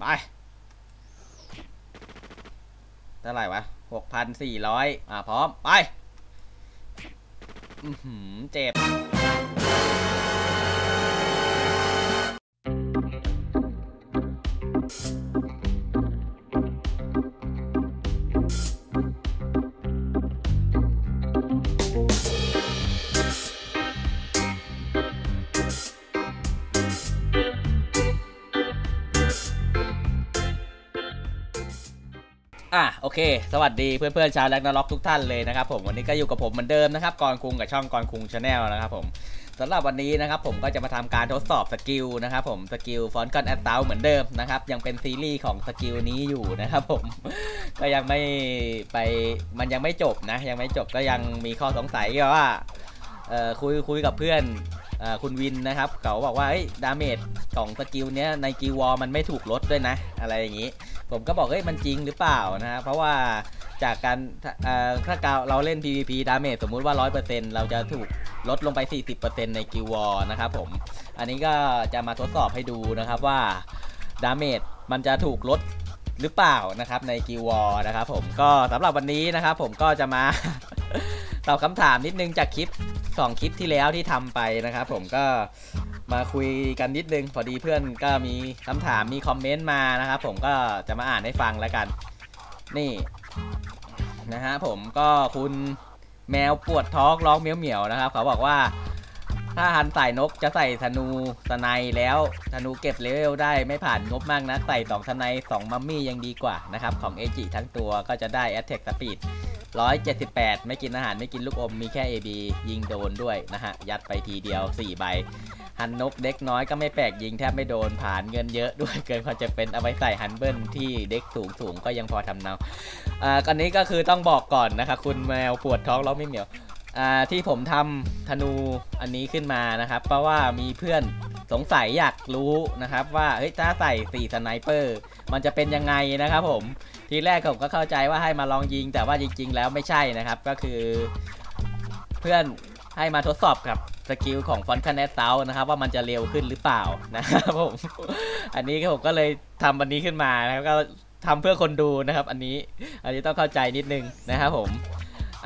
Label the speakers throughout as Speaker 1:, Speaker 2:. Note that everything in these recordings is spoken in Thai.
Speaker 1: ไปเท่าไหร่วะหกพันสี่ร้อยอ่าพร้อม ไป อืมเจ็บ อะโอเค สวัสดีเพื่อนๆชาวแลกนาล็อกทุกท่านเลยนะครับผมวันนี้ก็อยู่กับผมเหมือนเดิมนะครับกรคุงกับช่องกรคุงชาแนลนะครับผมสำหรับวันนี้นะครับผมก็จะมาทำการทดสอบสกิลนะครับผมสกิลฟอนต์คอนแอตเตาเหมือนเดิมนะครับยังเป็นซีรีส์ของสกิลนี้อยู่นะครับผมก็ยังไม่ไปมันยังไม่จบนะ ยังไม่จบก็ยังมีข้อสงสัยว่าเออคุยคุยกับเพื่อน คุณวินนะครับเขาบอกว่าเฮ้ยดาเมจของสกิลเนี้ยในกิวอลมันไม่ถูกลดด้วยนะ อะไรอย่างนี้ ผมก็บอกเฮ้ยมันจริงหรือเปล่านะเพราะว่าจากการเอ่อถ้าเราเล่น PVP ดาเมจสมมุติว่า 100%เราจะถูกลดลงไป 40%ในกิวอลนะครับผม อันนี้ก็จะมาทดสอบให้ดูนะครับว่าดาเมจมันจะถูกลดหรือเปล่านะครับในกิวอลนะครับผมก็สำหรับวันนี้นะครับผมก็จะมา ตอบคำถามนิดนึงจากคลิป 2 คลิปที่แล้วที่ทำไปนะครับผมก็มาคุยกันนิดนึง พอดีเพื่อนก็มีคำถามมีคอมเมนต์มานะครับผมก็จะมาอ่านให้ฟังแล้วกัน นี่นะฮะผมก็คุณแมวปวดท้องร้องเมียวเมียวนะครับ เขาบอกว่า ถ้าหันใส่นกจะใส่ธนูสไนแล้วธนูเก็บเลเวลได้ไม่ผ่านงบมากนะใส่2สไน2มัมมี่ยังดีกว่านะครับของเอจิทั้งตัวก็จะได้ Attack Speed 178 ไม่กินอาหารไม่กินลูกอมมีแค่ AB ยิงโดนด้วยนะฮะ ยัดไปทีเดียว 4 ใบ หันนกเด็กน้อยก็ไม่แปลกยิงแทบไม่โดนผ่านเงินเยอะด้วยเกินความจะเป็นเอาไว้ใส่ฮันเบิลที่เด็กสูงสูงก็ยังพอทำเนาอ่ากันนี้ก็คือต้องบอกก่อนนะคะคุณแมวปวดท้องร้องไม่เหมียวอ่าที่ผมทำธนูอันนี้ขึ้นมานะครับ เพราะว่ามีเพื่อนสงสัยอยากรู้นะครับว่าเฮ้ยถ้าใส่สี่สไนเปอร์มันจะเป็นยังไงนะครับผม ทีแรกผมก็เข้าใจว่าให้มาลองยิง แต่ว่าจริง ๆ แล้วไม่ใช่นะครับ ก็คือ เพื่อนให้มาทดสอบกับสกิลของฟอนต์ค n น t เซานะครับ ว่ามันจะเร็วขึ้นหรือเปล่านะครับผมอันนี้ผมก็เลยทำวันนี้ขึ้นมานะครับก็ทำเพื่อคนดูนะครับ อันนี้อันนี้ต้องเข้าใจนิดนึงนะครับผม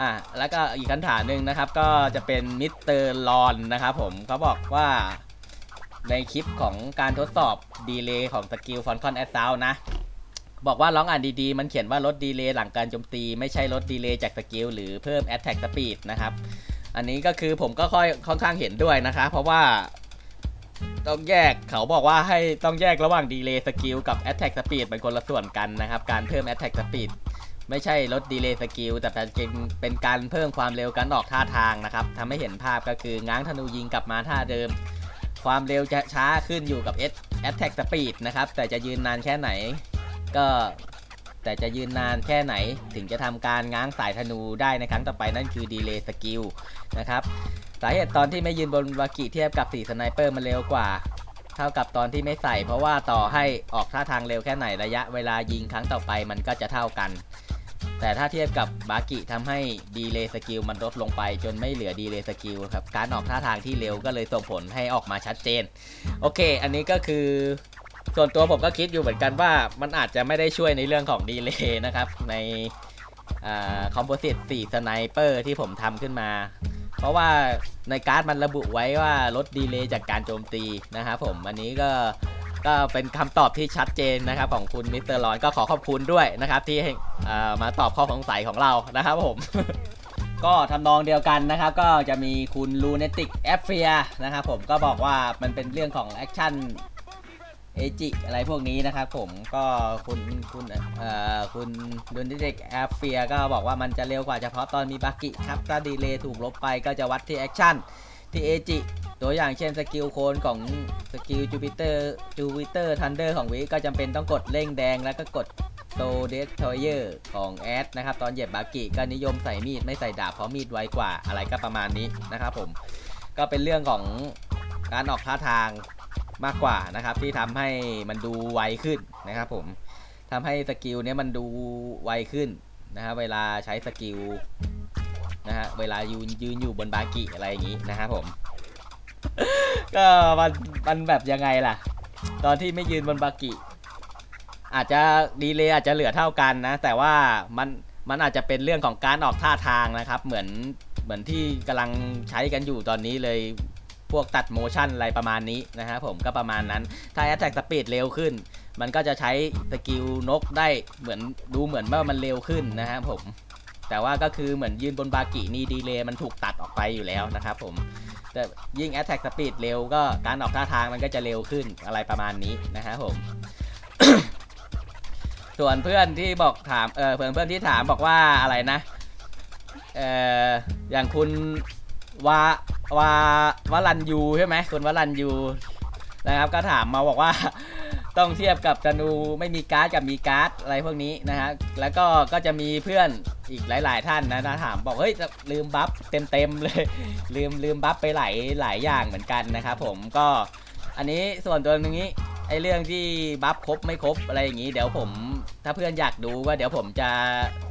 Speaker 1: อะแล้วก็อีกคำถามหนึ่งนะครับ ก็จะเป็นมิสเตอร์ลอนนะครับผมเขาบอกว่าในคลิปของการทดสอบดีเลย์ของสกิลฟอนต์ค n น t เซานะ บอกว่าลองอ่านดีๆ มันเขียนว่าลดดีเลย์หลังการโจมตี ไม่ใช่ลดดีเลย์จากสกิลหรือเพิ่ม Attack Speed นะครับ อันนี้ก็คือผมก็ค่อยค่อนข้างเห็นด้วยนะคะ เพราะว่าต้องแยกเขาบอกว่าให้ต้องแยกระหว่างดีเลย์สกิลกับ Attack Speed เป็นคนละส่วนกันนะครับ การเพิ่ม Attack Speed ไม่ใช่ลดดีเลย์สกิลแต่เป็นเป็นการเพิ่มความเร็วการออกท่าทางนะครับทำให้เห็นภาพก็คือง้างธนูยิงกลับมาท่าเดิม ความเร็วจะช้าขึ้นอยู่กับ Attack Speed นะครับแต่จะยืนนานแค่ไหน ก็แต่จะยืนนานแค่ไหนถึงจะทำการง้างสายธนูได้ในครั้งต่อไปนั่นคือดีเลย์สกิลนะครับสาเหตุตอนที่ไม่ยืนบนวากิเทียบกับสีสไนเปอร์มันเร็วกว่า เท่ากับตอนที่ไม่ใส่ เพราะว่าต่อให้ออกท่าทางเร็วแค่ไหนระยะเวลายิงครั้งต่อไปมันก็จะเท่ากัน แต่ถ้าเทียบกับบากิทำให้ดีเลย์สกิลมันลดลงไป จนไม่เหลือดีเลย์สกิลครับการออกท่าทางที่เร็วก็เลยส่งผลให้ออกมาชัดเจนโอเค อันนี้ก็คือ ส่วนตัวผมก็คิดอยู่เหมือนกันว่ามันอาจจะไม่ได้ช่วยในเรื่องของดีเลย์นะครับ ในคอมโพสิต4สไนเปอร์ที่ผมทำขึ้นมา เพราะว่าในการ์ดมันระบุไว้ว่าลดดีเลย์จากการโจมตีนะครับผม อันนี้ก็ก็เป็นคำตอบที่ชัดเจนนะครับ ของคุณมิสเตอร์ลอนก็ขอขอบคุณด้วยนะครับ ที่มาตอบข้อสงสัยของเรานะครับผม ก็ทำนองเดียวกันนะครับ ก็จะมีคุณลูเนติกแอฟเฟียนะครับผมก็บอกว่ามันเป็นเรื่องของแอคชั่น เอจิอะไรพวกนี้นะครับผมก็คุณคุณเอ่อคุณดุนดิเด็กแอฟเฟียก็บอกว่ามันจะเร็วกว่าเฉพาะตอนมีบากิครับถ้าดีเลย์ถูกลบไปก็จะวัดที่แอคชั่นที่เอจิตัวอย่างเช่นสกิลโคนของสกิลจูปิเตอร์จูปิเตอร์ทันเดอร์ของวิก็จำเป็นต้องกดเร่งแดงแล้วก็กดโตเดสทอยเยอร์ของแอดนะครับ ตอนเหยียบบากิก็นิยมใส่มีดไม่ใส่ดาบเพราะมีดไวกว่าอะไรก็ประมาณนี้นะครับผม ก็เป็นเรื่องของการออกท่าทาง มากกว่านะครับ ที่ทำให้มันดูไวขึ้นนะครับ ผมทำให้สกิลเนี้ยมันดูไวขึ้นนะฮะเวลาใช้สกิลนะฮะเวลายืนยืนอยู่บนบากิอะไรอย่างนี้นะครับผม ก็มันมันแบบยังไงล่ะ ตอนที่ไม่ยืนบนบากิอาจจะดีเลยอาจจะเหลือเท่ากันนะ แต่ว่ามันมันอาจจะเป็นเรื่องของการออกท่าทางนะครับ เหมือนเหมือนที่กำลังใช้กันอยู่ตอนนี้เลย พวกตัดโมชั่นอะไรประมาณนี้นะครับผมก็ประมาณนั้น ถ้า Attack Speed เร็วขึ้น มันก็จะใช้สกิลนกได้เหมือนดูเหมือนว่ามันเร็วขึ้นนะครับผม แต่ว่าก็คือเหมือนยืนบนบากินี่ดีเลย์มันถูกตัดออกไปอยู่แล้วนะครับผมแต่ยิ่ง Attack Speed เร็วก็การออกท่าทางมันก็จะเร็วขึ้นอะไรประมาณนี้นะครับผมส่วนเพื่อนที่บอกถามเออเพื่อนเพื่อนที่ถามบอกว่าอะไรนะเอออย่างคุณวา วาวลันยูใช่ไหมคุณวลันยูนะครับ ก็ถามมาบอกว่า ต้องเทียบกับธนูไม่มีการ์ดกับมีการ์ดอะไรพวกนี้นะฮะแล้วก็ก็จะมีเพื่อนอีกหลาย ๆ ท่านนะนะถามบอกเฮ้ยลืมบัฟเต็มๆเลย ลืมลืมบัฟไปหลายหลายอย่างเหมือนกันนะครับผมก็อันนี้ส่วนตัวนี้ไอเรื่องที่บัฟครบไม่ครบอะไรอย่างนี้ เดี๋ยวผมถ้าเพื่อนอยากดูก็เดี๋ยวผมจะ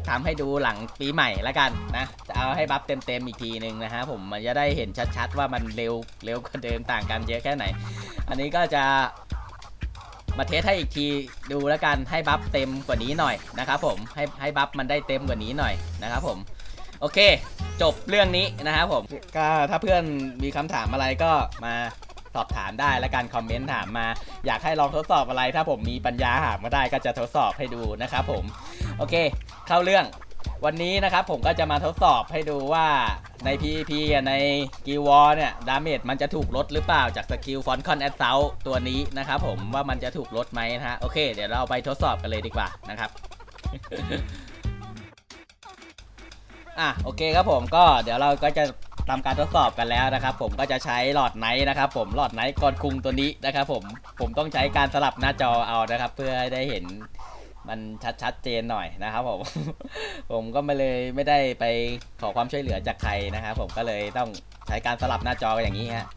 Speaker 1: ทำให้ดูหลังปีใหม่ล้วกันนะ เอาให้บัฟเต็มๆอีกทีหนึ่งนะฮะผมมันจะได้เห็นชัดๆว่ามันเร็วเร็วกว่าเดิมต่างกันเยอะแค่ไหน อันนี้ก็จะมาเทสให้อีกทีดูแล้วกันให้บัฟเต็มกว่านี้หน่อยนะครับผมให้ให้บัฟมันได้เต็มกว่านี้หน่อยนะครับผมโอเค จบเรื่องนี้นะครับผมก็ถ้าเพื่อนมีคำถามอะไรก็มาสอบถามได้แล้วกันคอมเมนต์ถามมา อยากให้ลองทดสอบอะไร ถ้าผมมีปัญญาถามก็ได้ก็จะทดสอบให้ดูนะครับผม โอเค เข้าเรื่อง วันนี้นะครับผมก็จะมาทดสอบให้ดูว่าใน PVP ในกิวอเนี่ยดาเมจมันจะถูกลดหรือเปล่าจากสกิลฟอนคอนแอดเซลตัวนี้นะครับผมว่ามันจะถูกลดไหมนะฮะโอเค เดี๋ยวเราไปทดสอบกันเลยดีกว่านะครับอะโอเคครับผมก็เดี๋ยวเราก็จะทำการทดสอบกันแล้วนะครับ ผมก็จะใช้หลอดไนท์นะครับ ผมหลอดไนท์กอนคุงตัวนี้นะครับ ผมผมต้องใช้การสลับหน้าจอเอานะครับ เพื่อให้ได้เห็น มันชัดชัดเจนหน่อยนะครับผม ผมก็ไม่เลยไม่ได้ไปขอความช่วยเหลือจากใครนะครับผมก็เลยต้องใช้การสลับหน้าจออย่างนี้ฮะ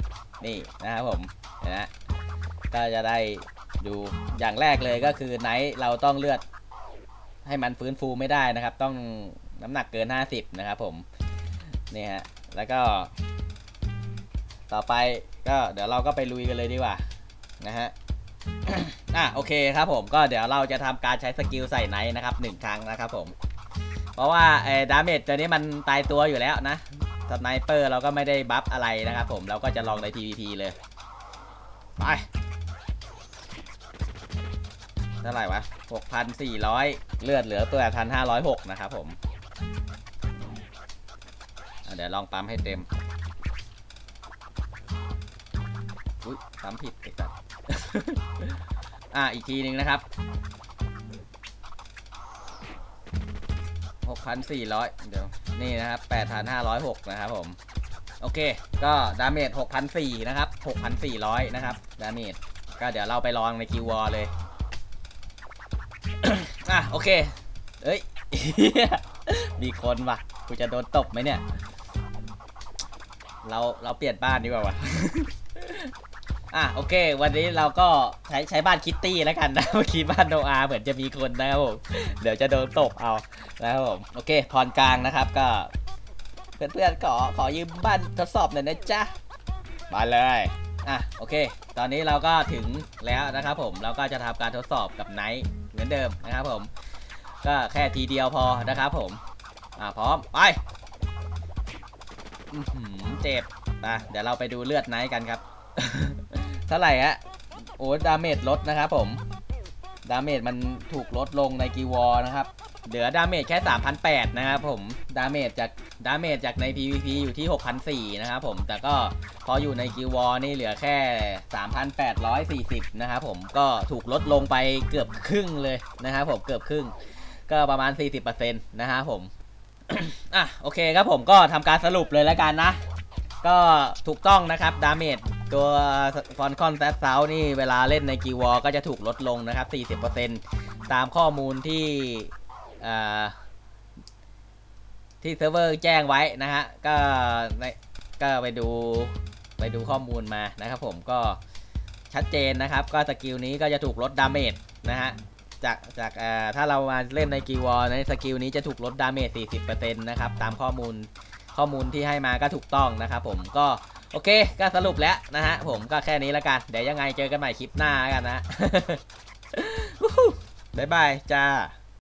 Speaker 1: นี่นะครับผมนะก็จะได้ดูอย่างแรกเลยก็คือไนท์เราต้องเลือดให้มันฟื้นฟูไม่ได้นะครับ ต้องน้ำหนักเกิน 50 นะครับผมนี่ฮะแล้วก็ ต่อไปก็เดี๋ยวเราก็ไปลุยกันเลยดีกว่านะฮะ อะโอเคครับผมก็เดี๋ยวเราจะทำการใช้สกิลใส่ไนท์นะครับหนึ่งครั้งนะครับผม เพราะว่าไอ้ดาเมจตัวนี้มันตายตัวอยู่แล้วนะสไนเปอร์เราก็ไม่ได้บัฟอะไรนะครับผมเราก็จะลองใน PVP เลย ไปเท่าไหร่วะ 6,400 เลือดเหลือตัว1,506 นะครับผม เดี๋ยวลองปั๊มให้เต็ม อุ้ยปั๊มผิดไอ้สัส อะอีกทีหนึ่งนะครับ6,400เดี๋ยวนี่นะครับ8,506นะครับผม โอเค ก็ดาเมจ6,400นะครับ6,400นะครับดาเมจก็เดี๋ยวเราไปลองในคิววอลเลยอะโอเคเอ้ยมีคนว่ะกูจะโดนตบไหมเนี่ย เราเราเปลี่ยนบ้านดีกว่าวะ อะโอเค วันนี้เราก็ใช้ใช้บ้านคิตตี้แล้วกันนะเมื่อกี้บ้านโนอาเหมือนจะมีคนนะครับผมเดี๋ยวจะโดนตบเอานะครับผมโอเคพรกลางนะครับก็ เพื่อนๆขอขอยืมบ้านทดสอบหน่อยนะจ๊ะมาเลยอะโอเค ตอนนี้เราก็ถึงแล้วนะครับผมเราก็จะทำการทดสอบกับไนท์เหมือนเดิมนะครับผมก็แค่ทีเดียวพอนะครับผมอะพร้อมไปเจ็บนะเดี๋ยวเราไปดูเลือดไนท์กันครับ ท่าไหร่ฮะโอ้ดาเมจลดนะครับผม ดาเมจมันถูกลดลงในกีวอนะครับ เหลือดาเมจแค่ 3,800 นะครับผม ดาเมจจากดาเมจจากใน PVP อยู่ที่ 6,400 นะครับผม แต่ก็พออยู่ในกิวอนี่เหลือแค่ 3,840 นะครับผม ก็ถูกลดลงไปเกือบครึ่งเลยนะครับผม เกือบครึ่ง ก็ประมาณ 40%นะครับผม อะโอเคครับผมก็ทำการสรุปเลยแล้วกันนะ ก็ถูกต้องนะครับ ดาเมจ ตัวฟอนคอนแซดเซานี่เวลาเล่นในกีวอก็จะถูกลดลงนะครับ 40%ตามข้อมูลที่ที่เซิร์ฟเวอร์แจ้งไว้นะฮะ ก็ในก็ไปดูไปดูข้อมูลมานะครับผมก็ชัดเจนนะครับ ก็สกิลนี้ก็จะถูกลดดาเมจนะฮะจากจากถ้าเรามาเล่นในกีวอในสกิลนี้จะถูกลดดาเมจ 40%นะครับ ตามข้อมูลข้อมูลที่ให้มาก็ถูกต้องนะครับผมก็ โอเค ก็สรุปแล้วนะฮะ ผมก็แค่นี้แล้วกัน เดี๋ยวยังไงเจอกันใหม่คลิปหน้ากันนะ บ๊ายบายจ้า